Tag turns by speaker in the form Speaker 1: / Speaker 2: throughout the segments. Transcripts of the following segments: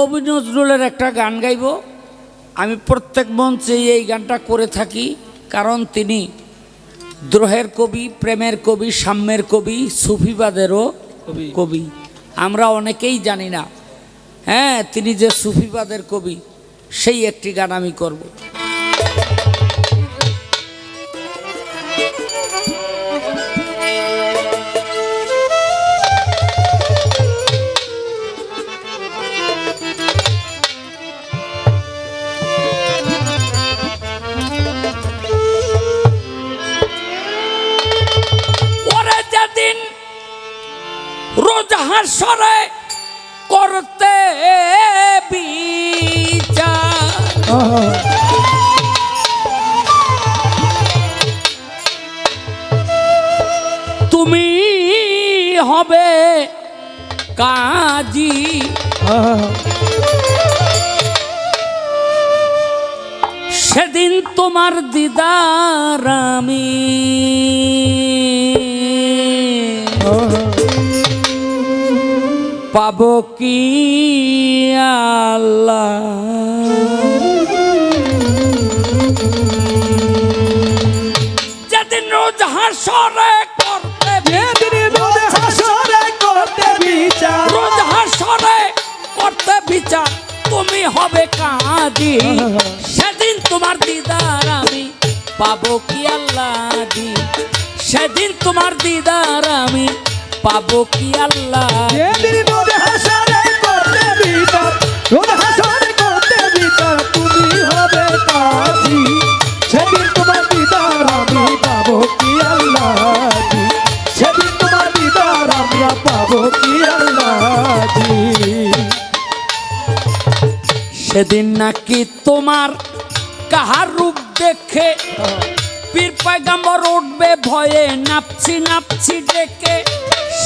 Speaker 1: কবি নজরুলের একটা গান গাইব। আমি প্রত্যেক মঞ্চে এই গানটা করে থাকি কারণ তিনি দ্রোহের কবি প্রেমের কবি সাম্যের কবি সুফিবাদেরও
Speaker 2: কবি।
Speaker 1: কবি। আমরা অনেকেই জানি না। হ্যাঁ তিনি যে সুফিবাদের কবি সেই একটি গান আমি করব। হাসরে করতে তুমি হবে কাজী। সেদিন তোমার দিদার আমি। পাব কি আল্লাহ? যেদিন রোজ হাসরে করতে রোজ হাসরে করতে বিচার। রোজ হাসরে করতে বিচার তুমি হবে কাজী সেদিন তোমার দিদার আমি পাবো কি আল্লাহ দি। সেদিন তোমার দিদার আমি পাবো কি আল্লাহ?
Speaker 2: সেদিন তোমার দিদার আমি পাবো কি আল্লাহ সেদিন তোমার দিদার আমরা পাবো কি আল্লাহ
Speaker 1: সেদিন নাকি তোমার কাহার রূপ দেখে পীর পয়গাম্বর উঠবে ভয়ে নাপছি নাপছি ডেকে।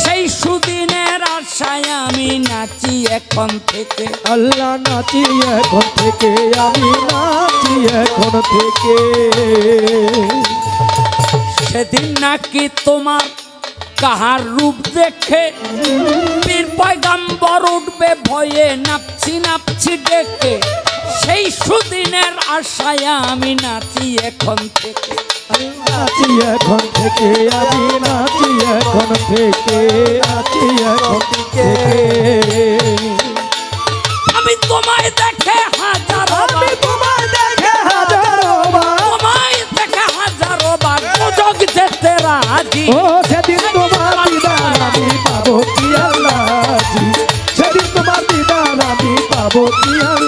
Speaker 1: সেই সুদিনের আশায় আমি নাচি এখন থেকে।
Speaker 2: আল্লাহ নাচি এখন থেকে আমি নাচি এখন থেকে।
Speaker 1: সেদিন নাকি তোমার কাহার রূপ দেখে? পীর পয়গাম্বর উঠবে ভয়ে নাপছি নাপছি ডেকে। সেই সুদিনের আশায় আমি নাচি এখন থেকে।
Speaker 2: নাচি এখন থেকে আমি নাচি এখন থেকে নাচি এখন থেকে
Speaker 1: আমি তোমায় দেখে হাজার
Speaker 2: আমি তোমার দেখে হাজারো বার।
Speaker 1: তোমায় দেখে হাজারো বার। সুযোগ যেতে রাজি।
Speaker 2: ও সেদিন তোমার দিদার আমি পাবো কি আল্লাহ? জি। সেদিন তোমার দিদার আমি পাবো কি আল্লাহ?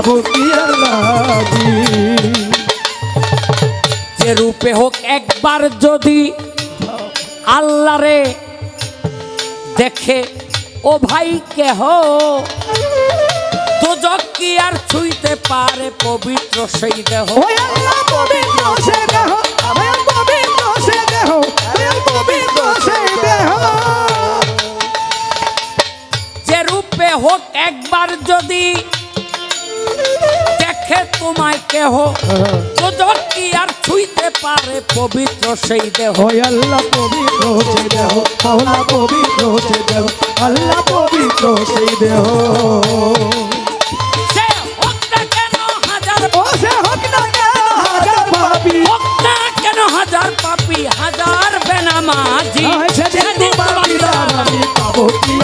Speaker 2: পাবো কি আল্লাহ
Speaker 1: যে রূপে হোক একবার যদি আল্লাহরে দেখে ও ভাই কেহ? দুজক কি আর ছুঁইতে পারে পবিত্র সেই দেহ?
Speaker 2: পবিত্র সে দেহ পবিত্র সে দেহ পবিত্র সে দেহ।
Speaker 1: যে রূপে হোক একবার যদি দেখে তোমায় কেহ। কি আর ছুঁইতে পারে? পবিত্র সেই দেহ।
Speaker 2: আল্লাহ পবিত্র সে দেহ। আল্লাহ পবিত্র সে দেহ। আল্লাহ পবিত্র সে দেহ
Speaker 1: হাজার
Speaker 2: পাপি।
Speaker 1: হাজার বেনামাজি।
Speaker 2: সেদিন তোমার পাবো। কি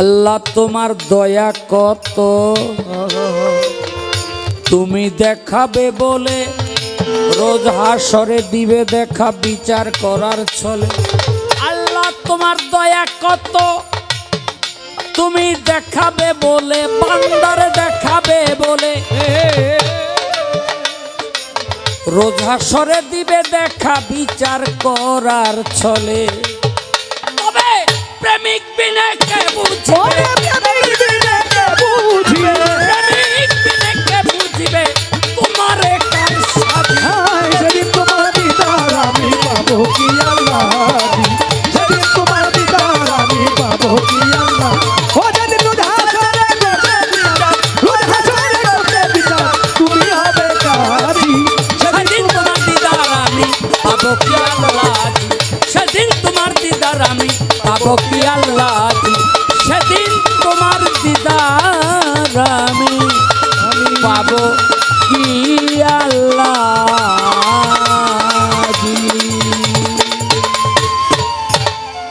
Speaker 2: আল্লাহ তোমার
Speaker 1: দয়া কত? তুমি দেখাবে বলে, রোজ হাসরে দিবে দেখা বিচার করার ছলে। আল্লাহ তোমার দয়া কত? তুমি দেখাবে বলে, বান্দারে দেখাবে বলে। রোজ হাসরে দিবে দেখা বিচার করার ছলে। প্রেমিক বিনা কে
Speaker 2: প্রেমিক